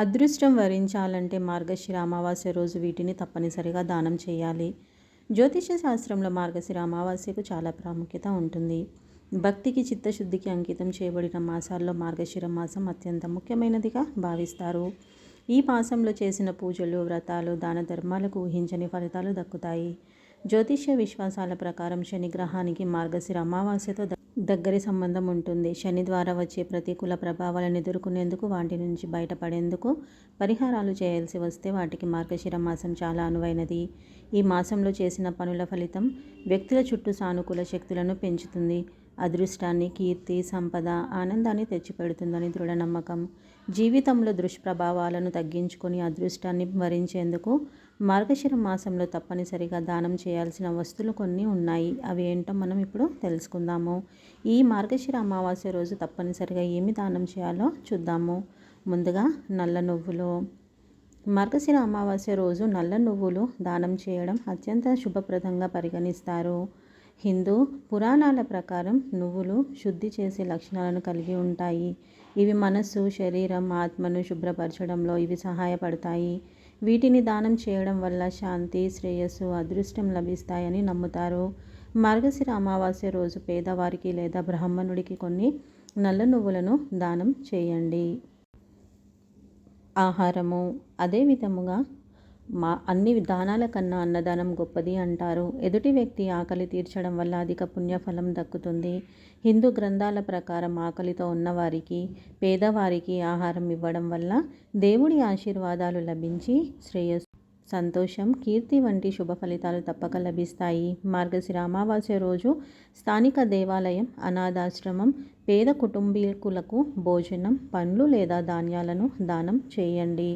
అదృష్టం వరించాలంటే మార్గశిర అమావాస్య రోజు వీటిని తప్పనిసరిగా దానం చేయాలి. జ్యోతిష శాస్త్రంలో మార్గశిర అమావాస్యకు చాలా ప్రాముఖ్యత ఉంటుంది. భక్తికి చిత్తశుద్ధికి అంకితం చేయబడిన మాసాల్లో మార్గశిర మాసం అత్యంత ముఖ్యమైనదిగా భావిస్తారు. ఈ మాసంలో చేసిన పూజలు వ్రతాలు దాన ధర్మాలకు ఊహించని ఫలితాలు దక్కుతాయి. జ్యోతిష్య విశ్వాసాల ప్రకారం శని గ్రహానికి మార్గశిర అమావాస్యతో దగ్గరి సంబంధం ఉంటుంది. శని ద్వారా వచ్చే ప్రతికూల ప్రభావాలను ఎదుర్కొనేందుకు వాటి నుంచి బయటపడేందుకు పరిహారాలు చేయాల్సి వస్తే వాటికి మార్గశిర మాసం చాలా అనువైనది. ఈ మాసంలో చేసిన పనుల ఫలితం వ్యక్తుల చుట్టూ సానుకూల శక్తులను పెంచుతుంది. అదృష్టాన్ని కీర్తి సంపద ఆనందాన్ని తెచ్చిపెడుతుందని దృఢ నమ్మకం జీవితంలో దుష్ప్రభావాలను తగ్గించుకొని అదృష్టాన్ని వరించేందుకు మార్గశిర మాసంలో తప్పనిసరిగా దానం చేయాల్సిన వస్తువులు కొన్ని ఉన్నాయి. అవి ఏంటో మనం ఇప్పుడు తెలుసుకుందాము. ఈ మార్గశిర అమావాస్య రోజు తప్పనిసరిగా ఏమి దానం చేయాలో చూద్దాము. ముందుగా నల్ల నువ్వులు. మార్గశిర అమావాస్య రోజు నల్ల నువ్వులు దానం చేయడం అత్యంత శుభప్రదంగా పరిగణిస్తారు. హిందూ పురాణాల ప్రకారం నువ్వులు శుద్ధి చేసే లక్షణాలను కలిగి ఉంటాయి. ఇవి మనస్సు శరీరం ఆత్మను శుభ్రపరచడంలో ఇవి సహాయపడతాయి. వీటిని దానం చేయడం వల్ల శాంతి శ్రేయస్సు అదృష్టం లభిస్తాయని నమ్ముతారు. మార్గశిర అమావాస్య రోజు పేదవారికి లేదా బ్రాహ్మణుడికి కొన్ని నల్ల నువ్వులను దానం చేయండి. ఆహారము. అదే విధముగా మా అన్ని దానాల కన్నా అన్నదానం గొప్పది అంటారు. ఎదుటి వ్యక్తి ఆకలి తీర్చడం వల్ల అధిక పుణ్యఫలం దక్కుతుంది. హిందూ గ్రంథాల ప్రకారం ఆకలితో ఉన్నవారికి పేదవారికి ఆహారం ఇవ్వడం వల్ల దేవుడి ఆశీర్వాదాలు లభించి శ్రేయస్సు సంతోషం కీర్తి వంటి శుభ ఫలితాలు తప్పక లభిస్తాయి. మార్గశిర అమావాస్య రోజు స్థానిక దేవాలయం అనాథాశ్రమం పేద కుటుంబీకులకు భోజనం పండ్లు లేదా ధాన్యాలను దానం చేయండి.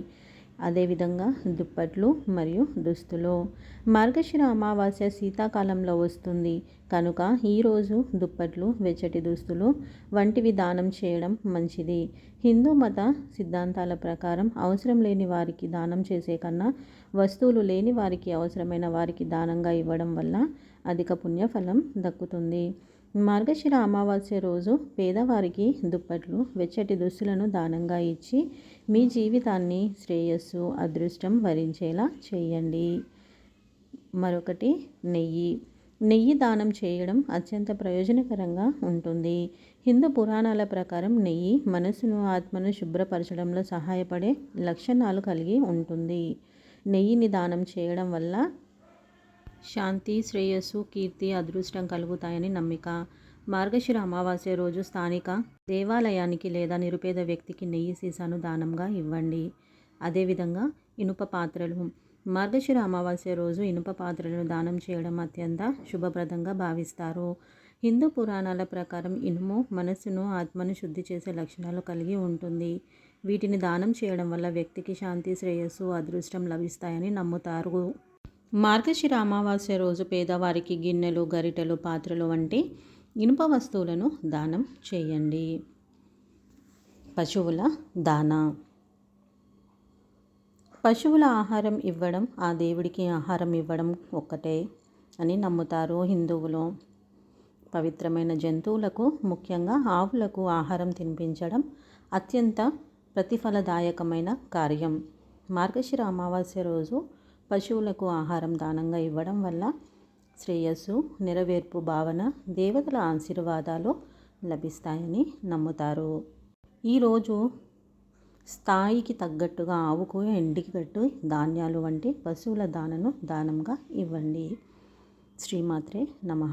అదేవిధంగా దుప్పట్లు మరియు దుస్తులు. మార్గశిర అమావాస్య శీతాకాలంలో వస్తుంది. కనుక ఈరోజు దుప్పట్లు వెచ్చటి దుస్తులు వంటివి దానం చేయడం మంచిది. హిందూ మత సిద్ధాంతాల ప్రకారం అవసరం లేని వారికి దానం చేసే కన్నా వస్తువులు లేని వారికి అవసరమైన వారికి దానంగా ఇవ్వడం వల్ల అధిక పుణ్యఫలం దక్కుతుంది. మార్గశిర అమావాస్య రోజు పేదవారికి దుప్పట్లు వెచ్చటి దుస్తులను దానంగా ఇచ్చి మీ జీవితాన్ని శ్రేయస్సు అదృష్టం వరించేలా చేయండి. మరొకటి నెయ్యి. నెయ్యి దానం చేయడం అత్యంత ప్రయోజనకరంగా ఉంటుంది. హిందూ పురాణాల ప్రకారం నెయ్యి మనసును ఆత్మను శుభ్రపరచడంలో సహాయపడే లక్షణాలు కలిగి ఉంటుంది. నెయ్యిని దానం చేయడం వల్ల శాంతి శ్రేయస్సు కీర్తి అదృష్టం కలుగుతాయని నమ్మిక. మార్గశిర అమావాస్య రోజు స్థానిక దేవాలయానికి లేదా నిరుపేద వ్యక్తికి నెయ్యి సీసాను దానంగా ఇవ్వండి. అదేవిధంగా ఇనుప పాత్రలు. మార్గశిర అమావాస్య రోజు ఇనుప పాత్రలను దానం చేయడం అత్యంత శుభప్రదంగా భావిస్తారు. హిందూ పురాణాల ప్రకారం ఇనుము మనస్సును ఆత్మను శుద్ధి చేసే లక్షణాలు కలిగి ఉంటుంది. వీటిని దానం చేయడం వల్ల వ్యక్తికి శాంతి శ్రేయస్సు అదృష్టం లభిస్తాయని నమ్ముతారు. మార్గశిర అమావాస్య రోజు పేదవారికి గిన్నెలు గరిటెలు పాత్రలు వంటి ఇనుప వస్తువులను దానం చేయండి. పశువుల దానా. పశువుల ఆహారం ఇవ్వడం ఆ దేవుడికి ఆహారం ఇవ్వడం ఒక్కటే అని నమ్ముతారు హిందువులు. పవిత్రమైన జంతువులకు ముఖ్యంగా ఆవులకు ఆహారం తినిపించడం అత్యంత ప్రతిఫలదాయకమైన కార్యం. మార్గశిర అమావాస్య రోజు పశువులకు ఆహారం దానంగా ఇవ్వడం వల్ల శ్రేయస్సు నెరవేర్పు భావన దేవతల ఆశీర్వాదాలు లభిస్తాయని నమ్ముతారు. ఈరోజు స్థాయికి తగ్గట్టుగా ఆవుకు ఎండికట్టు ధాన్యాలు వంటి పశువుల దానను దానంగా ఇవ్వండి. శ్రీమాత్రే నమ.